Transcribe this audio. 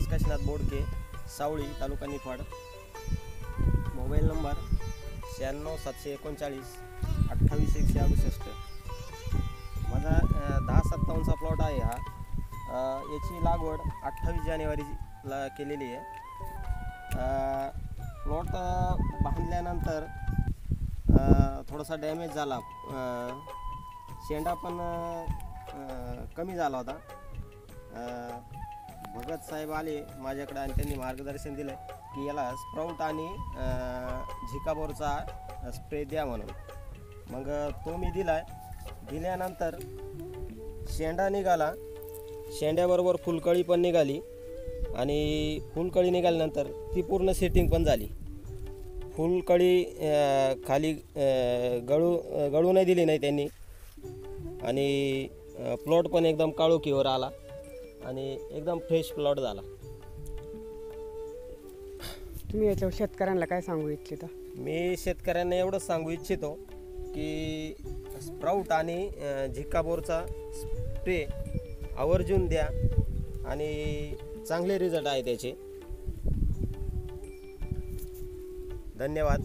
शेळके सावळी तालुका Niphad. Mobile number शहाण्णव सातशे एकोणचाळीस अठ्ठावीस एकशे अडुसष्ट. माझा दहा सत्तावन्नचा प्लॉट आहे हा. याची लागवड अठ्ठावीस जानेवारीला केलेली आहे. प्लॉट बांधल्यानंतर थोडासा डॅमेज झाला. शेंडा पण कमी झाला होता. भगत साहेब आले माझ्याकडे आणि त्यांनी मार्गदर्शन दिलं की याला स्प्राऊट आणि झिकाबोरचा स्प्रे द्या म्हणून. मग तो मी दिला दिल्यानंतर शेंडा निघाला. शेंड्याबरोबर फुलकळी पण निघाली. आणि फुलकळी निघाल्यानंतर ती पूर्ण सेटिंग पण झाली. फुलकळी खाली गळू गळू नाही दिली नाही त्यांनी. आणि प्लॉट पण एकदम काळोखीवर आला. आणि एकदम फ्रेश प्लॉट झाला. तुम्ही याच्यावर शेतकऱ्यांना काय सांगू इच्छिता? मी शेतकऱ्यांना एवढंच सांगू इच्छितो की स्प्राऊट आणि अं, झिकाबोरचा स्प्रे आवर्जून द्या आणि चांगले रिझल्ट आहे त्याचे. धन्यवाद.